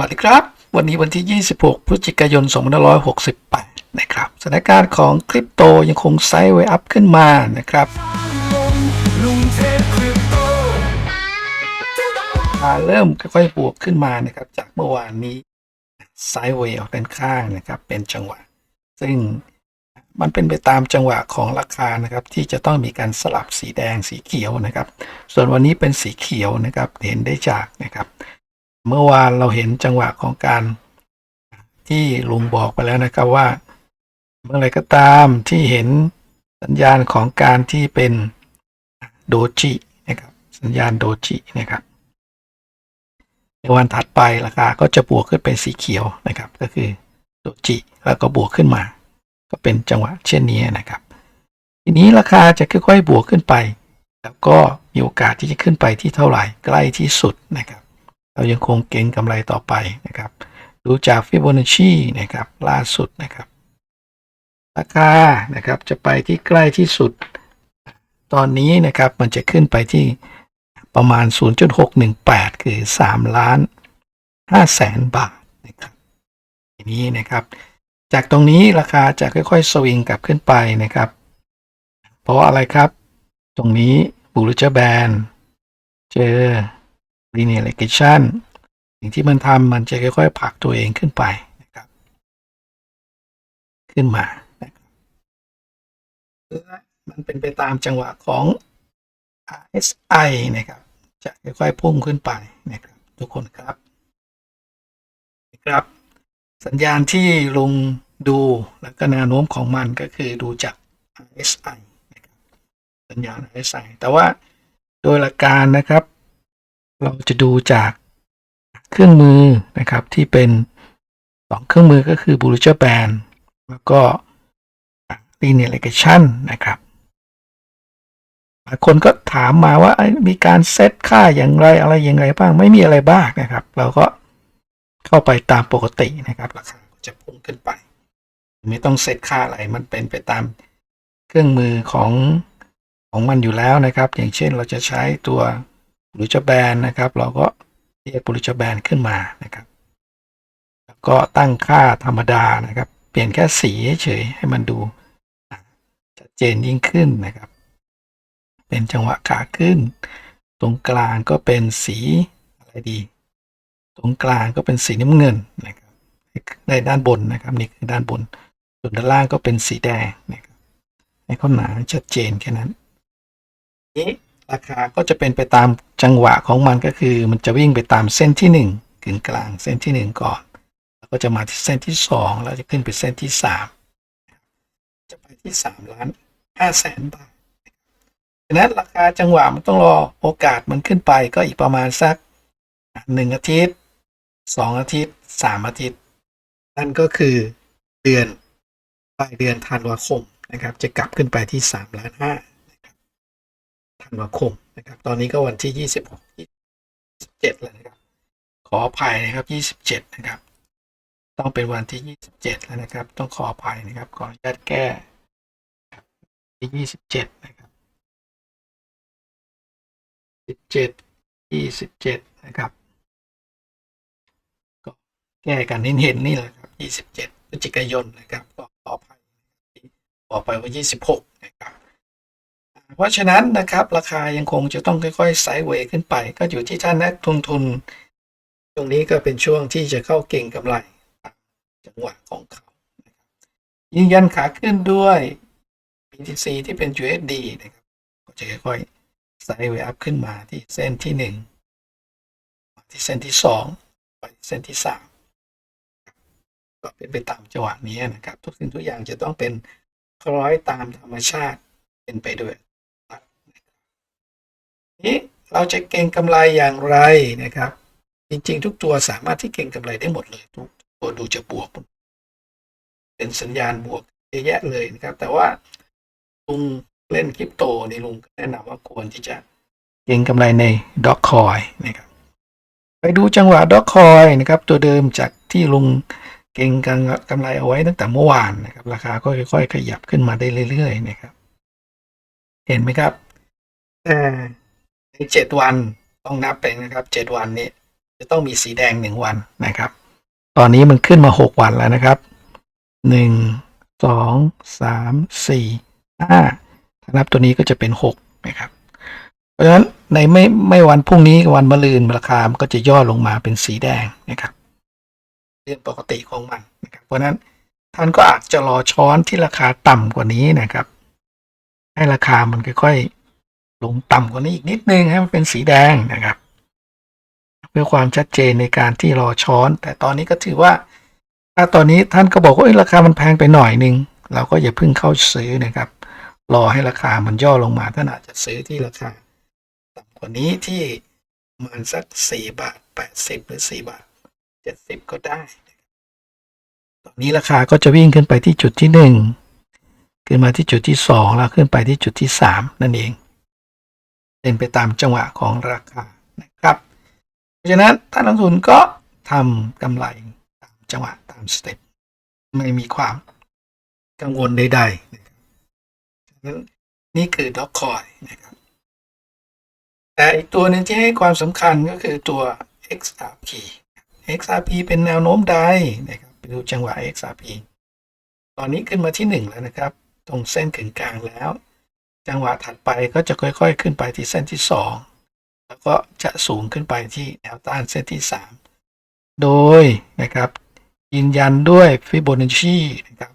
วัสดีครับ วันนี้วันที่ 26 พฤศจิกายน 2568 นะครับ สถานการณ์ของคริปโตยังคงไซด์เวอัพขึ้นมานะครับลุงเทพคริปโตมาเริ่มค่อยๆบวกขึ้นมานะครับจากเมื่อวานนี้ไซด์เวย์ออกด้านข้างนะครับ เป็นจังหวะ ซึ่งมันเป็นไปตามจังหวะของราคานะครับ ที่จะต้องมีการสลับสีแดงสีเขียวนะครับ ส่วนวันนี้เป็นสีเขียวนะครับเห็นได้จากนะครับ เมื่อวานเราเห็นจังหวะของการที่ลุงบอกไปแล้วนะครับว่า เมื่อไรก็ตามที่เห็นสัญญาณของการที่เป็นโดจินะครับ สัญญาณโดจินะครับ ในวันถัดไปราคาก็จะบวกขึ้นเป็นสีเขียวนะครับ ก็คือโดจิแล้วก็บวกขึ้นมา ก็เป็นจังหวะเช่นนี้นะครับ ทีนี้ราคาจะค่อยๆบวกขึ้นไป แล้วก็มีโอกาสที่จะขึ้นไปที่เท่าไหร่ใกล้ที่สุดนะครับ เรายังคงเก็งกำไรต่อไปนะครับ ดูจากฟิโบนัชชีนะครับล่าสุดนะครับ ราคานะครับจะไปที่ใกล้ที่สุด ตอนนี้นะครับมันจะขึ้นไปที่ประมาณ 0.618 คือ 3 ล้าน5แสนบาทนะครับทีนี้นะครับ จากตรงนี้ราคาจะค่อยๆสวิงกลับขึ้นไปนะครับ เพราะอะไรครับ ตรงนี้บูร r แบนเจอ linear regression สิ่งที่มันทำมันจะค่อยๆผลักตัวเองขึ้นไปนะครับ ขึ้นมาและมันเป็นไปตามจังหวะของ RSI นะครับ จะค่อยๆพุ่งขึ้นไปนะครับ ทุกคนครับนะครับ สัญญาณที่ลงดูแล้วก็แนวโน้มของมันก็คือดูจาก RSI นะครับสัญญาณ RSI แต่ว่าโดยหลักการนะครับ เราจะดูจากเครื่องมือนะครับที่เป็นสองเครื่องมือก็คือ b u l l i s h Band แล้วก็ Linear Regression นะครับหลายคนก็ถามมาว่ามีการเซตค่าอย่างไรอะไรอย่างไรบ้างไม่มีอะไรบ้างนะครับ เราก็เข้าไปตามปกตินะครับราคาจะพุ่งขึ้นไป ไม่ต้องเซตค่าอะไรมันเป็นไปตามเครื่องมือของของมันอยู่แล้วนะครับ อย่างเช่นเราจะใช้ตัว บริจแบนนะครับ เราก็เรียกบริจแบนขึ้นมานะครับ แล้วก็ตั้งค่าธรรมดานะครับ เปลี่ยนแค่สีเฉยให้มันดูชัดเจนยิ่งขึ้นนะครับ เป็นจังหวะขาขึ้น ตรงกลางก็เป็นสีอะไรดี ตรงกลางก็เป็นสีน้ำเงินนะครับในด้านบนนะครับนี่คือด้านบน ส่วนด้านล่างก็เป็นสีแดงนะครับให้เขาหนาชัดเจนแค่นั้นนี้ ราคาก็จะเป็นไปตามจังหวะของมันก็คือ มันจะวิ่งไปตามเส้นที่หนึ่งกึ่งกลางเส้นที่หนึ่งก่อน แล้วก็จะมาที่เส้นที่สองแล้วจะขึ้นไปเส้นที่สามจะไปที่สามล้านห้าแสนบาทดังนั้นราคาจังหวะมันต้องรอโอกาสมันขึ้นไปก็อีกประมาณสักหนึ่งอาทิตย์สองอาทิตย์สามอาทิตย์ นั่นก็คือเดือนปลายเดือนธันวาคมนะครับ จะกลับขึ้นไปที่สามล้านห้า ธันวาคมนะครับ ตอนนี้ก็วันที่ 26 27แล้วนะครับ ขออภัยนะครับ 27 นะครับ ต้องเป็นวันที่ 27 แล้วนะครับ ต้องขออภัยนะครับ ขออนุญาตแก้ครับที่ 27 นะครับ 17 27 นะครับ ก็แก้กันเห็นๆนี่แหละครับ 27พฤศจิกายนนะครับก็ขออภัย ขอไปว่า 26นะครับ เพราะฉะนั้นนะครับราคายังคงจะต้องค่อยๆไซด์เวย์ขึ้นไป ก็อยู่ที่ท่านนักลงทุน ช่วงนี้ก็เป็นช่วงที่จะเข้าเก่งกำไรจังหวะของเขายืนยันขาขึ้นด้วย BTC ที่เป็น USD นะครับก็จะค่อยๆไซด์เวย์อัพขึ้นมาที่เส้นที่หนึ่งที่เส้นที่สองไปเส้นที่สามก็เป็นไปตามจังหวะนี้นะครับ ทุกสิ่งทุกอย่างจะต้องเป็นคล้อยตามธรรมชาติเป็นไปด้วย เราจะเก่งกำไรอย่างไรนะครับ จริง ๆ ทุกตัวสามารถที่เก่งกำไรได้หมดเลย ทุกตัวดูจะบวก เป็นสัญญาณบวกเยอะแยะเลยนะครับ แต่ว่าลุงเล่นคริปโตนี่ลุงแนะนำว่าควรที่จะเก่งกำไรในด็อกคอยนะครับ ไปดูจังหวะด็อกคอยนะครับ ตัวเดิมจากที่ลุงเก่งกำไรเอาไว้ตั้งแต่เมื่อวานนะครับ ราคาก็ค่อยๆขยับขึ้นมาได้เรื่อยๆนะครับ เห็นไหมครับแต่ ในเจ็ดวันต้องนับไปนะครับเจ็ดวันนี้จะต้องมีสีแดงหนึ่งวันนะครับ ตอนนี้มันขึ้นมาหกวันแล้วนะครับหนึ่งสองสามสี่ห้าถ้านับตัวนี้ก็จะเป็นหกนะครับ เพราะฉะนั้นในไม่ไม่วันพรุ่งนี้วันมะรืนราคามันก็จะย่อลงมาเป็นสีแดงนะครับเรื่องปกติของมันนะครับ เพราะฉะนั้นท่านก็อาจจะรอช้อนที่ราคาต่ำกว่านี้นะครับ ให้ราคามันค่อยๆ ลงต่ำกว่านี้อีกนิดนึงให้มันเป็นสีแดงนะครับ เพื่อความชัดเจนในการที่รอช้อน แต่ตอนนี้ก็ถือว่า ถ้าตอนนี้ท่านก็บอกว่าราคามันแพงไปหน่อยนึงเราก็อย่าเพิ่งเข้าซื้อนะครับ รอให้ราคามันย่อลงมาท่านอาจจะซื้อที่ราคาต่ำกว่านี้ที่มาณสักสี่บาทแปดสิบหรือสี่บาทเจ็ดสิบก็ได้ ตอนนี้ราคาก็จะวิ่งขึ้นไปที่จุดที่หนึ่งขึ้นมาที่จุดที่สองแล้วขึ้นไปที่จุดที่สามนั่นเอง เป็นไปตามจังหวะของราคานะครับเพราะฉะนั้นท่านนักลงทุนก็ทำกำไรตามจังหวะตามสเต็ปไม่มีความกังวลใดๆนะครับฉะนั้นนี่คือด็อกคอยนะครับ แต่อีกตัวหนึ่งที่ให้ความสำคัญก็คือตัว XRP XRP เป็นแนวโน้มใดนะครับไปดูจังหวะ XRP ตอนนี้ขึ้นมาที่หนึ่งแล้วนะครับ ตรงเส้นกึ่งกลางแล้ว จังหวะถัดไปก็จะค่อย ๆ ขึ้นไปที่เส้นที่สองแล้วก็จะสูงขึ้นไปที่แนวต้านเส้นที่สามโดยนะครับยืนยันด้วยฟิโบนัชชีนะครับ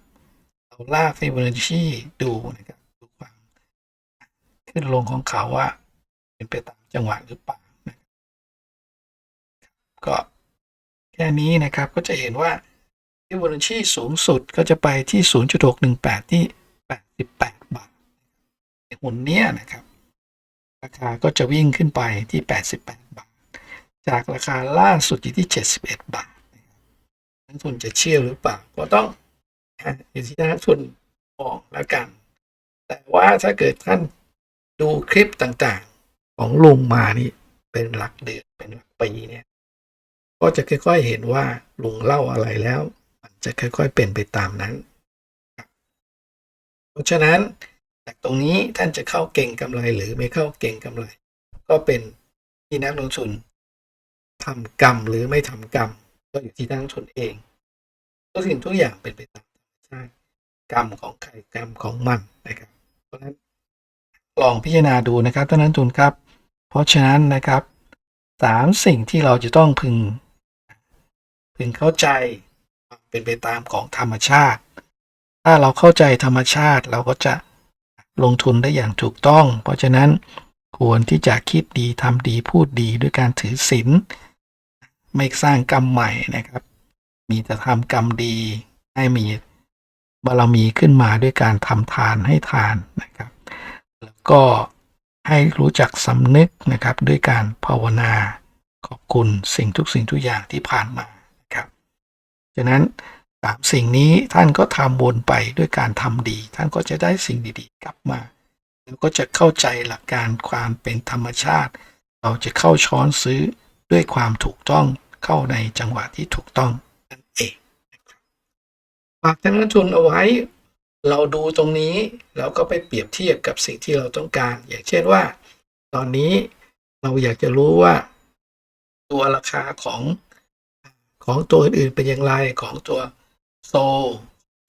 เราลากฟิโบนัชชีดูนะครับดูความขึ้นลงของเขาว่าเป็นไปตามจังหวะหรือเปล่านะก็แค่นี้นะครับก็จะเห็นว่าฟิโบนัชชีสูงสุดก็จะไปที่ 0.618 ที่ 88 หุ่นเนี้ยนะครับ ราคาก็จะวิ่งขึ้นไปที่ 88 บาท จากราคาล่าสุดอยู่ที่ 71 บาทนะครับนักทุนจะเชื่อหรือเปล่าก็ต้องอยู่ที่นักทุนมองแล้วกัน แต่ว่าถ้าเกิดท่านดูคลิปต่างๆของลุงมานี่เป็นหลักเดือนเป็นหลักปีเนี่ยก็จะค่อยๆเห็นว่าลุงเล่าอะไรแล้ว มันจะค่อยๆเป็นไปตามนั้น เพราะฉะนั้น จากตรงนี้ท่านจะเข้าเก่งกำไรหรือไม่เข้าเก่งกำไร ก็เป็นที่นักลงทุนทำกรรมหรือไม่ทำกรรม ก็อยู่ที่นักลงทุนเองทุกสิ่งทุกอย่างเป็นไปตามธรรมชาติกรรมของใครกรรมของมันนะครับ เพราะฉะนั้นลองพิจารณาดูนะครับท่านนักลงทุนครับ เพราะฉะนั้นนะครับสามสิ่งที่เราจะต้องพึง พึงเข้าใจเป็นไปตามของธรรมชาติ ถ้าเราเข้าใจธรรมชาติเราก็จะ ลงทุนได้อย่างถูกต้อง เพราะฉะนั้นควรที่จะคิดดีทำดีพูดดีด้วยการถือศีลไม่สร้างกรรมใหม่นะครับ มีแต่ทำกรรมดีให้มีบารมีขึ้นมาด้วยการทำทานให้ทานนะครับ แล้วก็ให้รู้จักสำนึกนะครับด้วยการภาวนาขอบคุณสิ่งทุกสิ่งทุกอย่างที่ผ่านมานะครับ ฉะนั้น สามสิ่งนี้ท่านก็ทำวนไปด้วยการทำดี ท่านก็จะได้สิ่งดีๆ กลับมาแล้วก็จะเข้าใจหลักการความเป็นธรรมชาติ เราจะเข้าช้อนซื้อด้วยความถูกต้องเข้าในจังหวะที่ถูกต้องนั่นเองนะครับฝากท่านนักทุนเอาไว้ เราดูตรงนี้แล้วก็ไปเปรียบเทียบกับสิ่งที่เราต้องการ อย่างเช่นว่า ตอนนี้เราอยากจะรู้ว่า ตัวราคาของของตัวอื่นๆเป็นอย่างไรของตัว โซ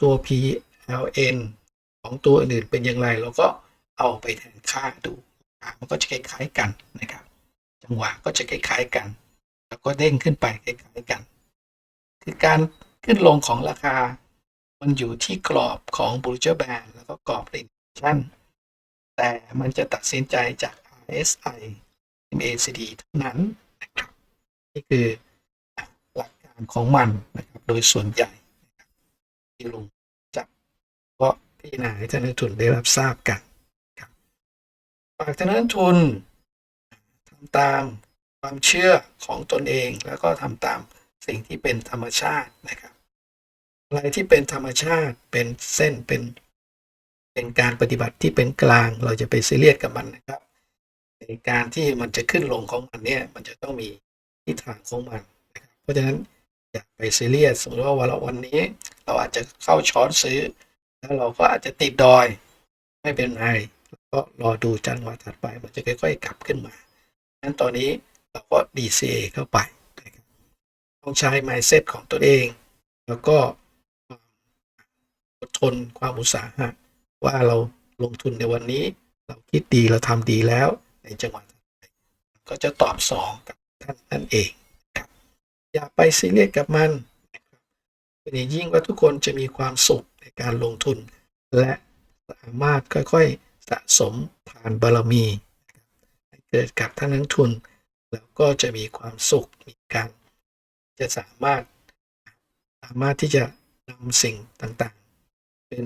ตัว PLN ของตัวอื่นเป็นอย่างไร เราก็เอาไปแทนค่าดูมันก็จะคล้ายๆกันนะครับ จังหวะก็จะคล้ายๆกัน แล้วก็เด้งขึ้นไปคล้ายๆกัน คือการขึ้นลงของราคา มันอยู่ที่กรอบของ b u l l i s h Band แล้วก็กรอบ Rejection แต่มันจะตัดสินใจจาก RSI MACD เท่านั้นนะครับนี่คือหลักการของมันนะครับโดยส่วนใหญ่ ที่ลงจับก็พิจารณาให้ท่านนักทุนได้รับทราบกันครับฝากท่านนักทุนทำตามความเชื่อของตนเองแล้วก็ทำตามสิ่งที่เป็นธรรมชาตินะครับอะไรที่เป็นธรรมชาติเป็นเส้นเป็นเป็นการปฏิบัติที่เป็นกลางเราจะไปซีเรียสกับมันนะครับในการที่มันจะขึ้นลงของมันเนี่ยมันจะต้องมีทิศทางของมันนะครับเพราะฉะนั้นอย่าไปซีเรียสสมมติว่าวันละวันนี้ เราอาจจะเข้าช้อนซื้อ แล้วเราก็อาจจะติดดอย ไม่เป็นไรก็รอดูจังหวะถัดไปมันจะค่อยๆกลับขึ้นมาดังนั้นตอนนี้เราก็ DCA เข้าไปต้องใช้ mindset ของตัวเอง แล้วก็ความอดทนความอุตสาหะว่าเราลงทุนในวันนี้ เราคิดดีเราทำดีแล้วในจังหวะถัดไปก็จะตอบสองกับท่านนั่นเองครับอย่าไปซีเรียสกับมัน เป็นอย่างยิ่งว่าทุกคนจะมีความสุขในการลงทุน และสามารถค่อยๆสะสมทานบารมีให้เกิดกับท่านนักทุน แล้วก็จะมีความสุขมีการ จะสามารถสามารถที่จะนำสิ่งต่างๆ เป็น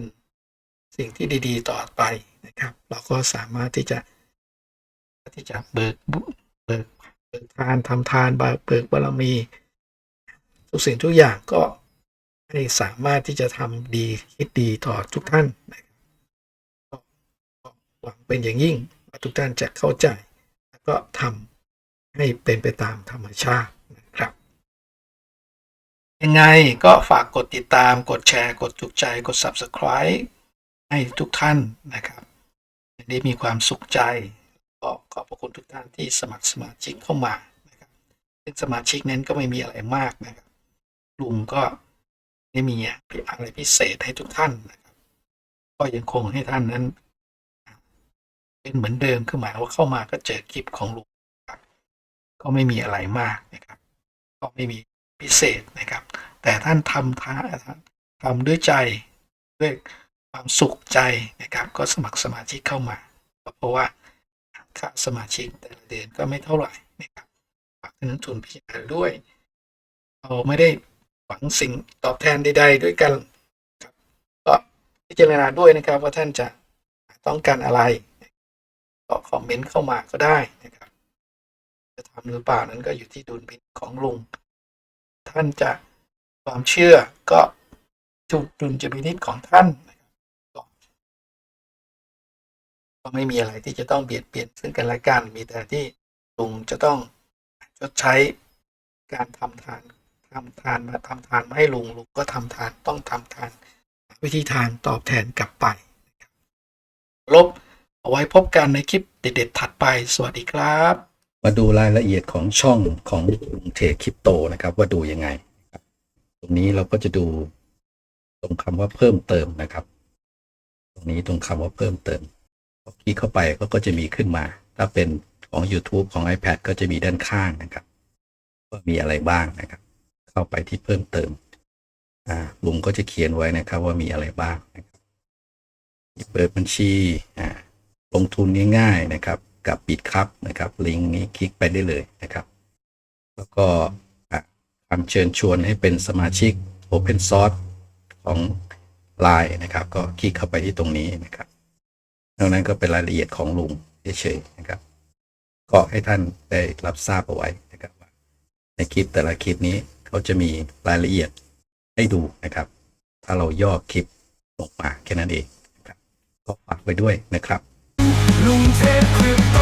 สิ่งที่ดีๆต่อไปนะครับ เราก็สามารถที่จะที่จะเบิกบุเบิกเบิกทานทำทานเบิกบารมี ทุกสิ่งทุกอย่างก็ ให้สามารถที่จะทำดีคิดดีต่อทุกท่านนะครับหวังเป็นอย่างยิ่งว่าทุกท่านจะเข้าใจ แล้วก็ทำให้เป็นไปตามธรรมชาตินะครับ ยังไงก็ฝากกดติดตามกดแชร์ กดถูกใจกด subscribe ให้ทุกท่านนะครับได้มีความสุขใจก็ขอบพระคุณทุกท่านที่สมัครสมาชิกเข้ามานะครับซึ่งสมาชิกนั้นก็ไม่มีอะไรมากนะครับลุงก็ ไม่มีอะไรพิเศษให้ทุกท่านนะครับ ก็ยังคงให้ท่านนั้น เป็นเหมือนเดิมคือหมายว่าเข้ามาก็เจอคลิปของลุงครับ ก็ไม่มีอะไรมากนะครับ ก็ไม่มีพิเศษนะครับ แต่ท่านทำท้าทำด้วยใจด้วยความสุขใจนะครับ ก็สมัครสมาชิกเข้ามา เพราะว่าค่าสมาชิกแต่ละเดือนก็ไม่เท่าไหร่นะครับฝากท่านนักทุนพิจารณาด้วยเราไม่ได้ หวังสิ่งตอบแทนใดๆด้วยกันก็พิจารณาด้วยนะครับว่าท่านจะต้องการอะไรก็คอมเมนต์เข้ามาก็ได้นะครับ จะทำหรือเปล่านั้นก็อยู่ที่ดุลพินิจของลุง ท่านจะความเชื่อก็จุดดุลพินิจของท่านก็ก็ไม่มีอะไรที่จะต้องเบียดเบียนซึ่งกันและกันมีแต่ที่ลุงจะต้องชดใช้การทำทาน ทำทานมาทำทานมาให้ลุงลุงก็ทำทานต้องทำทาน วิธีทานตอบแทนกลับไปลบเอาไว้พบกันในคลิปเด็ดๆถัดไป สวัสดีครับ มาดูรายละเอียดของช่องของลุงเทคริปโตนะครับ ว่าดูยังไง ตรงนี้เราก็จะดูตรงคำว่าเพิ่มเติมนะครับ ตรงนี้ตรงคำว่าเพิ่มเติมพอคลิกเข้าไปก็ก็จะมีขึ้นมา ถ้าเป็นของ YouTube ของ iPad ก็จะมีด้านข้างนะครับ ว่ามีอะไรบ้างนะครับ เข้าไปที่เพิ่มเติมลุงก็จะเขียนไว้นะครับว่ามีอะไรบ้างเปิดบัญชีลงทุนง่ายๆนะครับกับบิตครับนะครับลิงก์นี้คลิกไปได้เลยนะครับ แล้วก็คำเชิญชวนให้เป็นสมาชิก Open Source ของ Line นะครับ ก็คลิกเข้าไปที่ตรงนี้นะครับนอกนั้นก็เป็นรายละเอียดของลุงเฉยๆนะครับ ก็ให้ท่านได้รับทราบเอาไว้นะครับในคลิปแต่ละคลิปนี้ เขาจะมีรายละเอียดให้ดูนะครับ ถ้าเราย่อคลิปลงมาแค่นั้นเองนะครับก็ฝากไว้ด้วยนะครับลุงเทพคริป